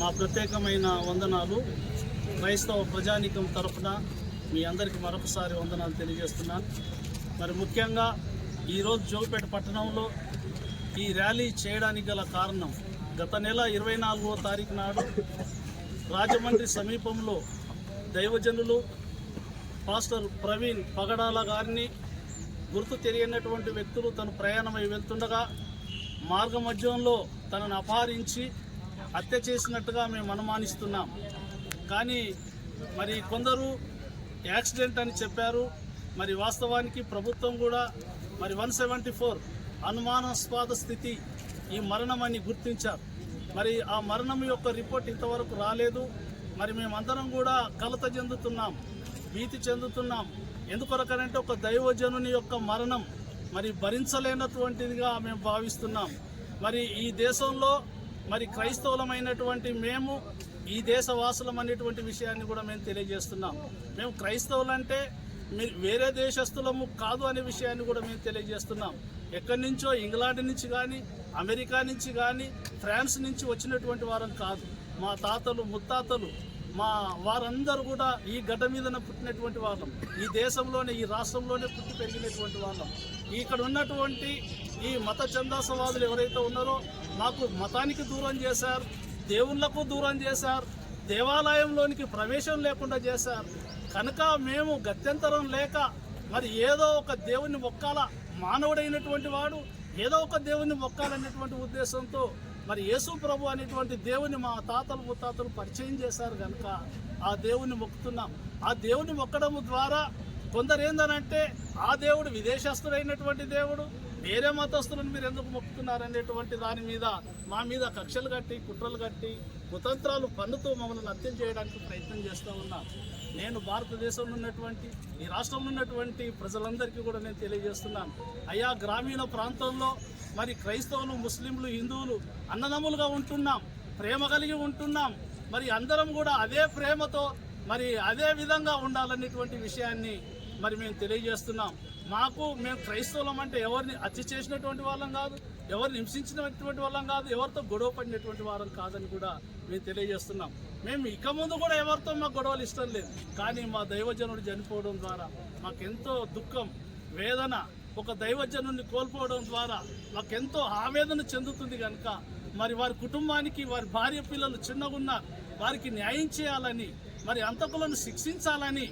మా ప్రత్యేకమైన వందనాలు. క్రైస్తవ ప్రజానికం తరఫున మీ అందరికీ మరొకసారి వందనాలు తెలియజేస్తున్నాను మరి ముఖ్యంగా ఈరోజు జోగిపేట పట్టణంలో ఈ ర్యాలీ చేయడానికి గల కారణం గత నెల ఇరవై నాలుగో తారీఖు నాడు రాజమండ్రి సమీపంలో దైవజనులు పాస్టర్ ప్రవీణ్ పగడాల గారిని గుర్తు తెలియనటువంటి వ్యక్తులు తను ప్రయాణమై వెళ్తుండగా మార్గ మధ్యంలో తనను అపహరించి హత్య చేసినట్టుగా మేము అనుమానిస్తున్నాం. కానీ మరి కొందరు యాక్సిడెంట్ అని చెప్పారు. మరి వాస్తవానికి ప్రభుత్వం కూడా మరి వన్ సెవెంటీ ఫోర్ అనుమానాస్పద స్థితి ఈ మరణం అని గుర్తించారు. మరి ఆ మరణం యొక్క రిపోర్ట్ ఇంతవరకు రాలేదు. మరి మేమందరం కూడా కలత చెందుతున్నాం భీతి చెందుతున్నాం. ఎందుకొరకనంటే ఒక దైవజనుని యొక్క మరణం మరి భరించలేనటువంటిదిగా మేము భావిస్తున్నాం. మరి ఈ దేశంలో మరి క్రైస్తవులమైనటువంటి మేము ఈ దేశవాసులం అనేటువంటి విషయాన్ని కూడా మేము తెలియజేస్తున్నాం. మేము క్రైస్తవులంటే మీ- వేరే దేశస్తులము కాదు అనే విషయాన్ని కూడా మేము తెలియజేస్తున్నాం. ఎక్కడి నుంచో ఇంగ్లాండ్ నుంచి కానీ అమెరికా నుంచి కానీ ఫ్రాన్స్ నుంచి వచ్చినటువంటి వారం కాదు. మా తాతలు ముత్తాతలు మా వారందరూ కూడా ఈ గడ్డ మీదన పుట్టినటువంటి వాళ్ళం. ఈ దేశంలోనే ఈ రాష్ట్రంలోనే పుట్టి పెరిగినటువంటి వాళ్ళం. ఇక్కడ ఉన్నటువంటి ఈ మత చందాసవాదులు ఎవరైతే ఉన్నారో మాకు మతానికి దూరం చేశారు దేవుళ్ళకు దూరం చేశారు దేవాలయంలోనికి ప్రవేశం లేకుండా చేశారు. కనుక మేము గత్యంతరం లేక మరి ఏదో ఒక దేవుని మొక్కాల మానవుడైనటువంటి వాడు ఏదో ఒక దేవుని మొక్కాలనేటువంటి ఉద్దేశంతో మరి యేసు ప్రభు అనేటువంటి దేవుని మా తాతలు ముత్తాతలు పరిచయం చేశారు కనుక ఆ దేవుని మొక్కుతున్నాం. ఆ దేవుని మొక్కడం ద్వారా కొందరు ఏందనంటే ఆ దేవుడు విదేశస్తుడైనటువంటి దేవుడు వేరే మతస్థులను మీరు ఎందుకు మొక్కుతున్నారనేటువంటి దాని మీద మా మీద కక్షలు కట్టి కుట్రలు కట్టి కుతంత్రాలు పన్నుతూ మమ్మల్ని హత్యం చేయడానికి ప్రయత్నం చేస్తూ ఉన్నా. నేను భారతదేశంలో ఉన్నటువంటి ఈ రాష్ట్రంలో ఉన్నటువంటి ప్రజలందరికీ కూడా నేను తెలియజేస్తున్నాను. అయ్యా గ్రామీణ ప్రాంతంలో మరి క్రైస్తవులు ముస్లింలు హిందువులు అన్నదమ్ములుగా ఉంటున్నాం ప్రేమ కలిగి ఉంటున్నాం. మరి అందరం కూడా అదే ప్రేమతో మరి అదే విధంగా ఉండాలనేటువంటి విషయాన్ని మరి మేము తెలియజేస్తున్నాం. మాకు మేము క్రైస్తవులం అంటే ఎవరిని హత్య చేసినటువంటి వాళ్ళం కాదు. ఎవరిని హింసించినటువంటి వాళ్ళం కాదు ఎవరితో గొడవ పడినటువంటి వారం కాదని కూడా మేము తెలియజేస్తున్నాం. మేము ఇక ముందు కూడా ఎవరితో మాకు గొడవలు ఇష్టం లేదు. కానీ మా దైవజనుడు చనిపోవడం ద్వారా మాకెంతో దుఃఖం వేదన ఒక దైవజనుడిని కోల్పోవడం ద్వారా మాకెంతో ఆవేదన చెందుతుంది కనుక మరి వారి కుటుంబానికి వారి భార్య పిల్లలు చిన్నగున్నారు వారికి న్యాయం చేయాలని మరి అంతకులను శిక్షించాలని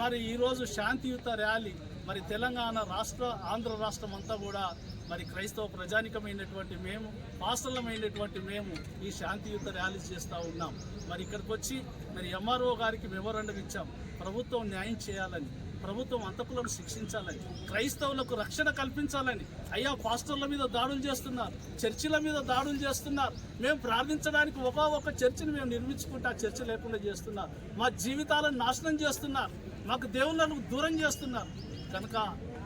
మరి ఈరోజు శాంతియుత ర్యాలీ మరి తెలంగాణ రాష్ట్ర ఆంధ్ర రాష్ట్రం అంతా కూడా మరి క్రైస్తవ ప్రజానికమైనటువంటి మేము పాస్టలమైనటువంటి మేము ఈ శాంతియుత ర్యాలీ చేస్తూ ఉన్నాం. మరి ఇక్కడికి వచ్చి మరి ఎంఆర్ఓ గారికి మెమోరాండం ఇచ్చాం. ప్రభుత్వం న్యాయం చేయాలని ప్రభుత్వం అంతకులను శిక్షించాలని క్రైస్తవులకు రక్షణ కల్పించాలని. అయ్యా పాస్టర్ల మీద దాడులు చేస్తున్నారు చర్చిల మీద దాడులు చేస్తున్నారు. మేము ప్రార్థించడానికి ఒక ఒక చర్చిని మేము నిర్మించుకుంటే ఆ చర్చ లేకుండా చేస్తున్నారు. మా జీవితాలను నాశనం చేస్తున్నారు. మాకు దేవుళ్ళను దూరం చేస్తున్నారు. కనుక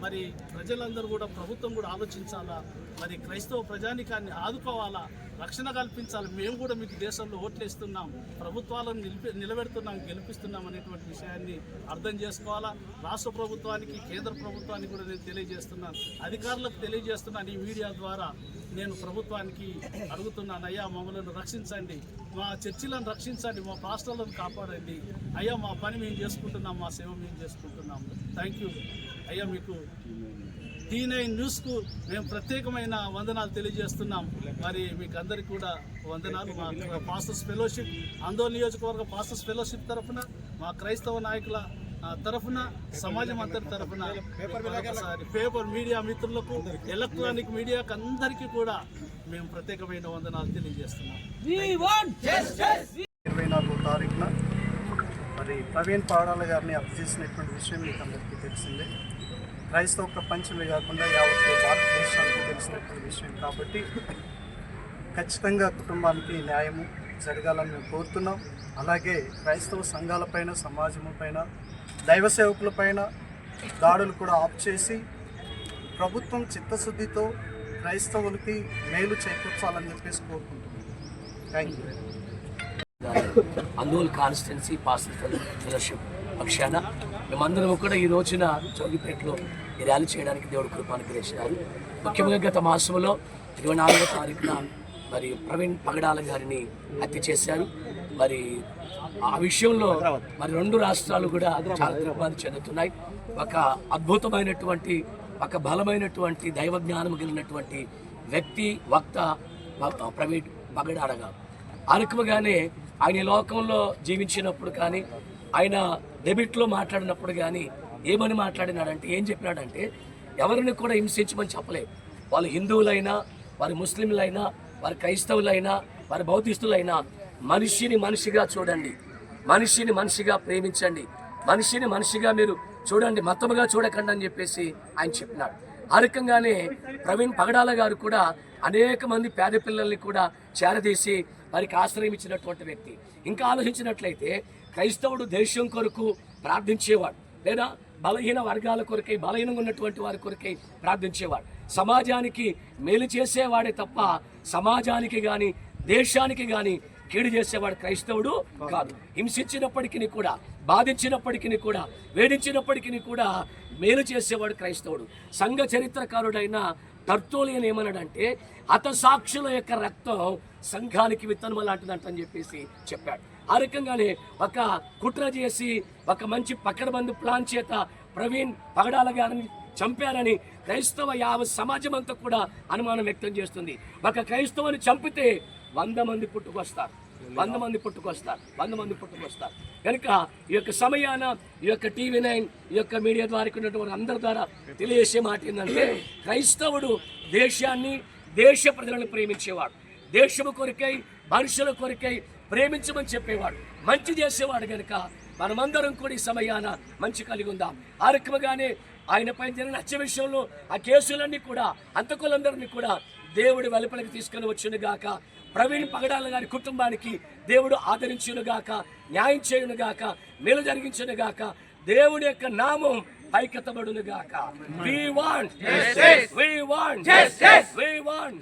మరి ప్రజలందరూ కూడా ప్రభుత్వం కూడా ఆలోచించాలా? మరి క్రైస్తవ ప్రజానికాన్ని ఆదుకోవాలా? రక్షణ కల్పించాలి. మేము కూడా మీకు దేశంలో ఓట్లేస్తున్నాం ప్రభుత్వాలను నిలిపి నిలబెడుతున్నాం గెలిపిస్తున్నాం అనేటువంటి విషయాన్ని అర్థం చేసుకోవాలా? రాష్ట్ర ప్రభుత్వానికి కేంద్ర ప్రభుత్వానికి కూడా నేను తెలియజేస్తున్నాను అధికారులకు తెలియజేస్తున్నాను ఈ మీడియా ద్వారా. నేను ప్రభుత్వానికి అడుగుతున్నాను అయ్యా మమ్మల్ని రక్షించండి. మా చర్చిలను రక్షించండి. మా పాస్టర్లను కాపాడండి. అయ్యా మా పని మేము చేసుకుంటున్నాం. మా సేవ మేము చేసుకుంటున్నాం. థ్యాంక్ యూ అయ్యా మీకు టీ నైన్ న్యూస్కు మేము ప్రత్యేకమైన వందనాలు తెలియజేస్తున్నాం. మరి మీకు అందరికీ కూడా వందనాలు. మా పాస్టర్స్ ఫెలోషిప్ ఆందోళన నియోజకవర్గ పాస్టర్స్ ఫెలోషిప్ తరఫున మా క్రైస్తవ నాయకుల తరఫున సమాజం అందరి తరఫున పేపర్ మీడియా మిత్రులకు ఎలక్ట్రానిక్ మీడియాకు అందరికీ కూడా మేము ప్రత్యేకమైన వందనాలు తెలియజేస్తున్నాం. ఇరవై నాలుగో తారీఖున మరి ప్రవీణ్ పాడాల గారిని హత్య చేసినటువంటి విషయం మీకు అందరికీ తెలిసిందే. క్రైస్తవ ప్రపంచమే కాకుండా యావత్ భారతదేశానికి తెలిసినటువంటి విషయం కాబట్టి ఖచ్చితంగా కుటుంబానికి న్యాయము జరగాలని మేము కోరుతున్నాం. అలాగే క్రైస్తవ సంఘాలపైన సమాజంపైన దైవ సేవకులపైన దాడులు కూడా ఆఫ్ చేసి ప్రభుత్వం చిత్తశుద్ధితో క్రైస్తవులకి మేలు చేకూర్చాలని చెప్పేసి కోరుకుంటున్నాం. Thank you Andole constituency pastor fellowship పక్షాన మేమందరం కూడా ఈ రోజున జోగిపేటలో ఈ ర్యాలీ చేయడానికి దేవుడు కృపాను గ్రహించినారు ముఖ్యంగా గత మాసంలో ఇరవై నాలుగో తారీఖున మరి ప్రవీణ్ పగడాల గారిని హత్య చేశారు. మరి ఆ విషయంలో మరి రెండు రాష్ట్రాలు కూడా చాలా దిగ్భ్రాంతి చెందుతున్నాయి. ఒక అద్భుతమైనటువంటి ఒక బలమైనటువంటి దైవ జ్ఞానం కలిగినటువంటి వ్యక్తి వక్త ప్రవీణ్ పగడాడగా. గారు ఆ రకముగానే ఆయన ఈ లోకంలో జీవించినప్పుడు కానీ ఆయన డెబిట్లో మాట్లాడినప్పుడు కానీ ఏమని మాట్లాడినాడంటే ఏం చెప్పినాడంటే ఎవరిని కూడా హింసించమని చెప్పలేదు. వాళ్ళు హిందువులైనా వారి ముస్లింలైనా వారి క్రైస్తవులైనా వారి బౌద్ధిస్తులైనా మనిషిని మనిషిగా చూడండి. మనిషిని మనిషిగా ప్రేమించండి. మనిషిని మనిషిగా మీరు చూడండి. మతముగా చూడకండి అని చెప్పేసి ఆయన చెప్పినాడు. ఆ రకంగానే ప్రవీణ్ పగడాల గారు కూడా అనేక మంది పేద పిల్లల్ని కూడా చేరదీసి వారికి ఆశ్రయం ఇచ్చినటువంటి వ్యక్తి. ఇంకా ఆలోచించినట్లయితే క్రైస్తవుడు దేశం కొరకు ప్రార్థించేవాడు లేదా బలహీన వర్గాల కొరకై బలహీనంగా ఉన్నటువంటి వారి కొరకై ప్రార్థించేవాడు. సమాజానికి మేలు చేసేవాడే తప్ప సమాజానికి కానీ దేశానికి కానీ కీడు చేసేవాడు క్రైస్తవుడు కాదు. హింసించినప్పటికీ కూడా బాధించినప్పటికీ కూడా వేధించినప్పటికీ కూడా మేలు చేసేవాడు క్రైస్తవుడు. సంఘ చరిత్రకారుడైన తర్తోలియన్ ఏమన్నాడంటే హతసాక్షుల యొక్క రక్తం సంఘానికి విత్తనం లాంటిదంటని చెప్పేసి చెప్పాడు. ఆ రకంగానే ఒక కుట్ర చేసి ఒక మంచి పక్కన బంధు ప్లాన్ చేత ప్రవీణ్ పగడాల గారిని చంపారని క్రైస్తవ యావ సమాజం అంతా కూడా అనుమానం వ్యక్తం చేస్తుంది. ఒక క్రైస్తవుని చంపితే వంద మంది పుట్టుకొస్తారు. వంద మంది పుట్టుకొస్తారు. వంద మంది పుట్టుకొస్తారు. కనుక ఈ యొక్క సమయాన ఈ యొక్క టీవీ నైన్ ఈ యొక్క మీడియా ద్వారా ఉన్నటువంటి అందరి ద్వారా తెలియజేసే మాట ఏంటంటే క్రైస్తవుడు దేశాన్ని దేశ ప్రజలను ప్రేమించేవాడు. దేశము కొరకై మనుషుల కొరకై ప్రేమించమని చెప్పేవాడు. మంచి చేసేవాడు గనుక మనమందరం కూడా ఈ సమయాన మంచి కలిగి ఉందాం. ఆ రకముగానే ఆయన పైన జరిగిన హత్య విషయంలో ఆ కేసులన్నీ కూడా అంతకులందరినీ కూడా దేవుడి వెలుపలికి తీసుకొని వచ్చును గాక. ప్రవీణ్ పగడాల గారి కుటుంబానికి దేవుడు ఆదరించును గాక న్యాయం చేయును గాక మేలు జరిగించును గాక. దేవుడి యొక్క నామం పైకెత్తబడును గాక. We want we want we want.